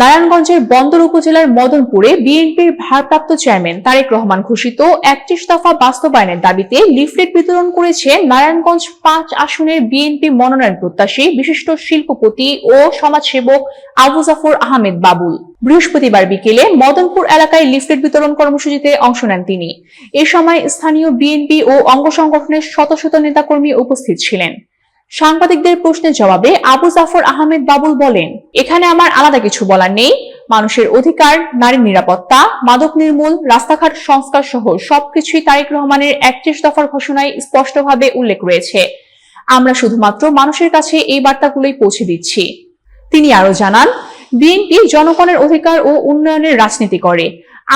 নারায়ণগঞ্জের বন্দর উপজেলার মদনপুরে বিএনপির ভারপ্রাপ্ত চেয়ারম্যান তারেক রহমান ঘোষিত একত্রিশ দফা বাস্তবায়নের দাবিতে লিফলেট বিতরণ করেছে নারায়ণগঞ্জ পাঁচ আসনের বিএনপি মনোনয়ন প্রত্যাশী বিশিষ্ট শিল্পপতি ও সমাজসেবক আবু জাফর আহমেদ বাবুল। বৃহস্পতিবার বিকেলে মদনপুর এলাকায় লিফলেট বিতরণ কর্মসূচিতে অংশ নেন তিনি। এ সময় স্থানীয় বিএনপি ও অঙ্গ সংগঠনের শত শত নেতাকর্মী উপস্থিত ছিলেন। সাংবাদিকদের প্রশ্নের জবাবে আবু জাফর আহমেদ বাবুল বলেন, এখানে আমার আলাদা কিছু বলার নেই। মানুষের অধিকার, নারীর নিরাপত্তা, মাদক নির্মূল, রাস্তাঘাট সংস্কার সহ সবকিছুই তারেক রহমানের একত্রিশ দফার ঘোষণায় স্পষ্টভাবে উল্লেখ রয়েছে। আমরা শুধুমাত্র মানুষের কাছে এই বার্তাগুলোই পৌঁছে দিচ্ছি। তিনি আরও জানান, বিএনপি জনগণের অধিকার ও উন্নয়নের রাজনীতি করে।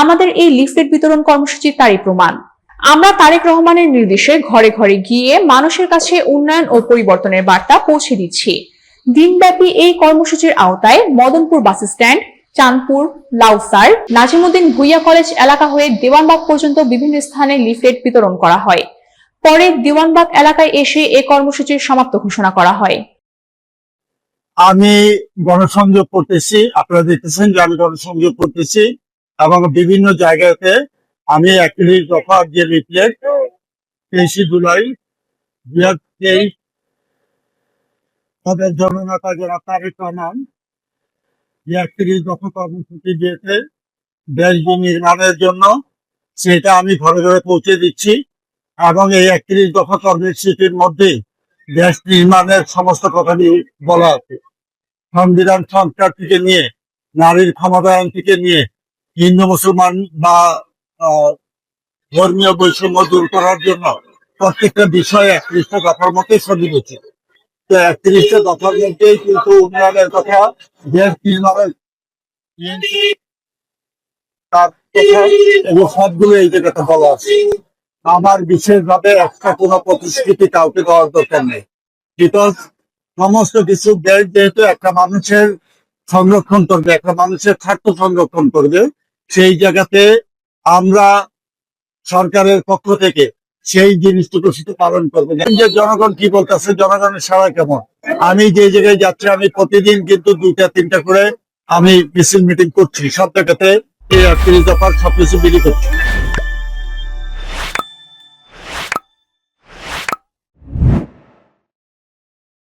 আমাদের এই লিফলেট বিতরণ কর্মসূচি তারই প্রমাণ। আমরা তারেক রহমানের নির্দেশে ঘরে ঘরে গিয়ে মানুষের কাছে উন্নয়ন ও পরিবর্তনের বার্তা পৌঁছে দিচ্ছি। দিনব্যাপী এই কর্মসূচির আওতায় Madanpur bus stand, Chandpur, Lausar, Nazimuddin Bhuiyan college এলাকা হয়ে দেওয়ানবাগ পর্যন্ত বিভিন্ন স্থানে লিফলেট বিতরণ করা হয়। পরে দেওয়ানবাগ এলাকায় এসে এ কর্মসূচির সমাপ্ত ঘোষণা করা হয়। আমি গণসংযোগ করতেছি, আপনারা দেখতেছেন যে আমি গণসংযোগ করতেছি এবং বিভিন্ন জায়গাতে আমি একত্রিশ দফার যে লিফলেট তেইশে জুলাই দুই হাজার তেইশ তাদের জননেতা যারা তারেক রহমান একত্রিশ দফা কর্মসূচি দিয়েছে দেশ নির্মাণের জন্য, সেটা আমি ঘরে ঘরে পৌঁছে দিচ্ছি এবং এই একত্রিশ দফা কর্মসূচির মধ্যে দেশ নির্মাণের সমস্ত কথা নিয়ে বলা আছে। সংবিধান সংস্কার থেকে নিয়ে, নারীর ক্ষমতায়ন থেকে নিয়ে, হিন্দু, মুসলমান বা ধর্মীয় বৈষম্য দূর করার জন্য প্রত্যেকটা বিষয়ে একত্রিশটা দফার মধ্যে সন্নিবেশিত তো একত্রিশটা দফার মধ্যেই কিন্তু উন্নয়নের কথা দেশ নির্মাণের এগুলো সবগুলো এই জায়গাতে বলা আছে। আমার বিশেষভাবে একটা কোনো প্রতিশ্রুতি কাউকে দেওয়ার দরকার নেই। বিকজ সমস্ত কিছু দেশ যেহেতু একটা মানুষের সংরক্ষণ করবে, একটা মানুষের স্বার্থ সংরক্ষণ করবে, সেই জায়গাতে আমরা সরকারের পক্ষ থেকে সেই জিনিসটুকু শুধু পালন করব। যে জনগণ কি বলতেছে, জনগণের সারা কেমন? আমি যে জায়গায় যাচ্ছি, আমি প্রতিদিন কিন্তু দুইটা, তিনটা করে আমি মিছিল মিটিং করছি। সব জায়গাতে এই দফার সবকিছু বিলি করছি।